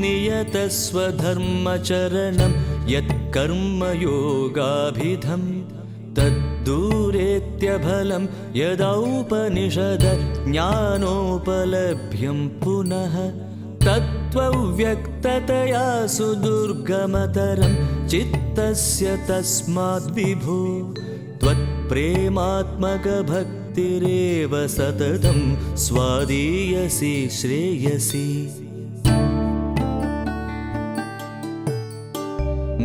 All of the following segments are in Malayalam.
नियतस्वधर्मचरणं यत्कर्मयोगाभिधम् तद्दूरेत्यफलं यदौपनिषद ज्ञानोपलभ्यं पुनः तत्त्वव्यक्ततया सुदुर्गमतरं चित्तस्य तस्माद्विभो त्वत्प्रेमात्मकभक्तिरेव सततं स्वादीयसि श्रेयसि।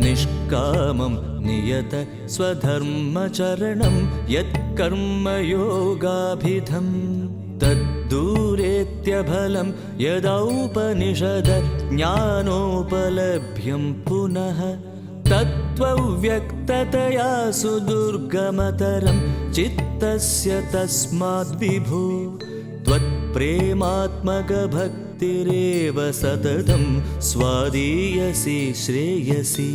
निष्कामं नियत स्वधर्मचरणं यत्कर्मयोगाभिधम् तद्दूरेत्यफलं यदौपनिषद ज्ञानोपलभ्यं पुनः तत्त्वव्यक्ततया सुदुर्गमतरं चित्तस्य तस्माद्विभो त्वत्प्रेमात्मकभक्तिरेव सततं स्वादीयसि श्रेयसि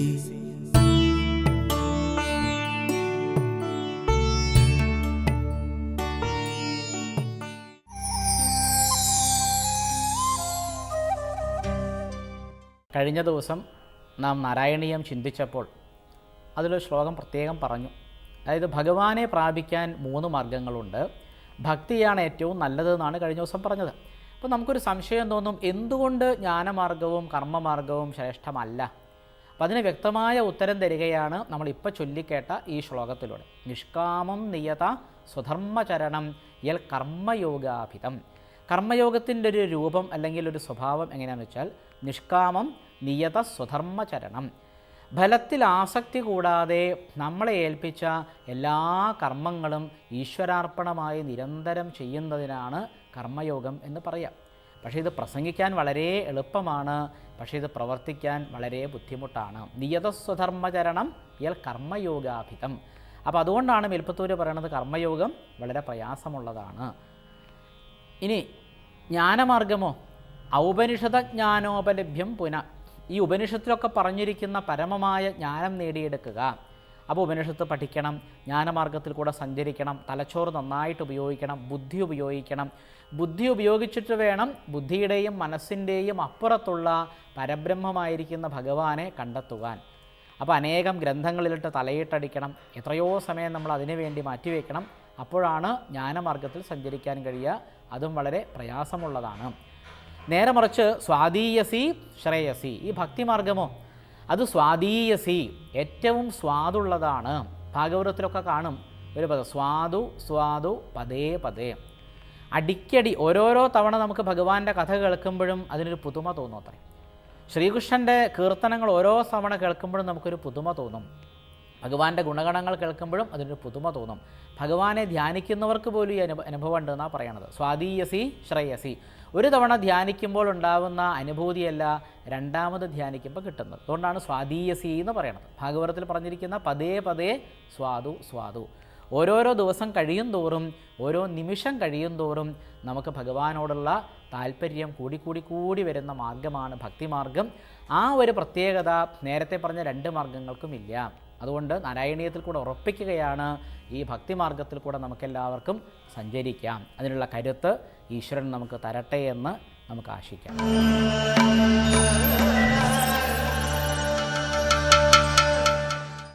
കഴിഞ്ഞ ദിവസം നാം നാരായണീയം ചിന്തിച്ചപ്പോൾ അതിലൊരു ശ്ലോകം പ്രത്യേകം പറഞ്ഞു. അതായത് ഭഗവാനെ പ്രാപിക്കാൻ മൂന്ന് മാർഗങ്ങളുണ്ട്. ഭക്തിയാണ് ഏറ്റവും നല്ലതെന്നാണ് കഴിഞ്ഞ ദിവസം പറഞ്ഞത്. അപ്പോൾ നമുക്കൊരു സംശയം തോന്നും എന്തുകൊണ്ട് ജ്ഞാനമാർഗവും കർമ്മമാർഗവും ശ്രേഷ്ഠമല്ല? അപ്പോൾ അതിന് വ്യക്തമായ ഉത്തരം തരികയാണ് നമ്മളിപ്പോൾ ചൊല്ലിക്കേട്ട ഈ ശ്ലോകത്തിലൂടെ. നിഷ്കാമം നിയത സ്വധർമ്മചരണം യൽ കർമ്മയോഗാഭിതം. കർമ്മയോഗത്തിന്റെ ഒരു രൂപം അല്ലെങ്കിൽ ഒരു സ്വഭാവം എങ്ങനെയാണെന്ന് വെച്ചാൽ നിഷ്കാമം നിയത സ്വധർമ്മചരണം. ഫലത്തിൽ ആസക്തി കൂടാതെ നമ്മളെ ഏൽപ്പിച്ച എല്ലാ കർമ്മങ്ങളും ഈശ്വരാർപ്പണമായി നിരന്തരം ചെയ്യുന്നതിനാണ് കർമ്മയോഗം എന്ന് പറയാം. പക്ഷേ ഇത് പ്രസംഗിക്കാൻ വളരെ എളുപ്പമാണ്. പക്ഷേ ഇത് പ്രവർത്തിക്കാൻ വളരെ ബുദ്ധിമുട്ടാണ്. നിയതസ്വധർമ്മചരണം ഇയാൾ കർമ്മയോഗാഭിതം. അപ്പോൾ അതുകൊണ്ടാണ് മെൽപ്പത്തൂര് പറയണത് കർമ്മയോഗം വളരെ പ്രയാസമുള്ളതാണ്. ഇനി ജ്ഞാനമാർഗമോ? ഔപനിഷത ജ്ഞാനോപലഭ്യം പുന. ഈ ഉപനിഷത്തിലൊക്കെ പറഞ്ഞിരിക്കുന്ന പരമമായ ജ്ഞാനം നേടിയെടുക്കുക. അപ്പോൾ ഉപനിഷത്ത് പഠിക്കണം ജ്ഞാനമാർഗത്തിൽ കൂടെ സഞ്ചരിക്കണം തലച്ചോറ് നന്നായിട്ട് ഉപയോഗിക്കണം ബുദ്ധി ഉപയോഗിക്കണം. ബുദ്ധി ഉപയോഗിച്ചിട്ട് വേണം ബുദ്ധിയുടെയും മനസ്സിന്റെയും അപ്പുറത്തുള്ള പരബ്രഹ്മമായിരിക്കുന്ന ഭഗവാനെ കണ്ടെത്തുവാൻ. അപ്പോൾ അനേകം ഗ്രന്ഥങ്ങളിലിട്ട് തലയിട്ടടിക്കണം എത്രയോ സമയം നമ്മൾ അതിനു വേണ്ടി മാറ്റിവെക്കണം. അപ്പോഴാണ് ജ്ഞാനമാർഗത്തിൽ സഞ്ചരിക്കാൻ കഴിയുക അതും വളരെ പ്രയാസമുള്ളതാണ്. നേരെ മറിച്ച് സ്വാദീയസി ശ്രേയസി. ഈ ഭക്തിമാർഗമോ അത് സ്വാദീയസി ഏറ്റവും സ്വാദുള്ളതാണ്. ഭാഗവതത്തിലൊക്കെ കാണും ഒരു പദം സ്വാദു സ്വാദു പതേ പതേ അടിക്കടി ഓരോരോ തവണ നമുക്ക് ഭഗവാന്റെ കഥ കേൾക്കുമ്പോഴും അതിനൊരു പുതുമ തോന്നും അത്രേ. ശ്രീകൃഷ്ണന്റെ കീർത്തനങ്ങൾ ഓരോ തവണ കേൾക്കുമ്പോഴും നമുക്കൊരു പുതുമ തോന്നും. ഭഗവാന്റെ ഗുണഗണങ്ങൾ കേൾക്കുമ്പോഴും അതിനൊരു പുതുമ തോന്നും. ഭഗവാനെ ധ്യാനിക്കുന്നവർക്ക് പോലും ഈ അനുഭവം അനുഭവം ഉണ്ടെന്നാണ് പറയണത്. സ്വാധീയസി ശ്രേയസി. ഒരു തവണ ധ്യാനിക്കുമ്പോൾ ഉണ്ടാവുന്ന അനുഭൂതിയല്ല രണ്ടാമത് ധ്യാനിക്കുമ്പോൾ കിട്ടുന്നത്. അതുകൊണ്ടാണ് സ്വാധീയസി എന്ന് പറയണത്. ഭാഗവതത്തിൽ പറഞ്ഞിരിക്കുന്ന പതേ പതേ സ്വാദു സ്വാദു. ഓരോരോ ദിവസം കഴിയും തോറും ഓരോ നിമിഷം കഴിയും തോറും നമുക്ക് ഭഗവാനോടുള്ള താല്പര്യം കൂടി കൂടി കൂടി വരുന്ന മാർഗമാണ് ഭക്തിമാർഗം ആ ഒരു പ്രത്യേകത നേരത്തെ പറഞ്ഞ രണ്ട് മാർഗങ്ങൾക്കും ഇല്ല. അതുകൊണ്ട് നാരായണീയത്തിൽ കൂടെ ഉറപ്പിക്കുകയാണ് ഈ ഭക്തിമാർഗത്തിൽ കൂടെ നമുക്കെല്ലാവർക്കും സഞ്ചരിക്കാം. അതിനുള്ള കരുത്ത് ഈശ്വരൻ നമുക്ക് തരട്ടെ എന്ന് നമുക്ക് ആശിക്കാം.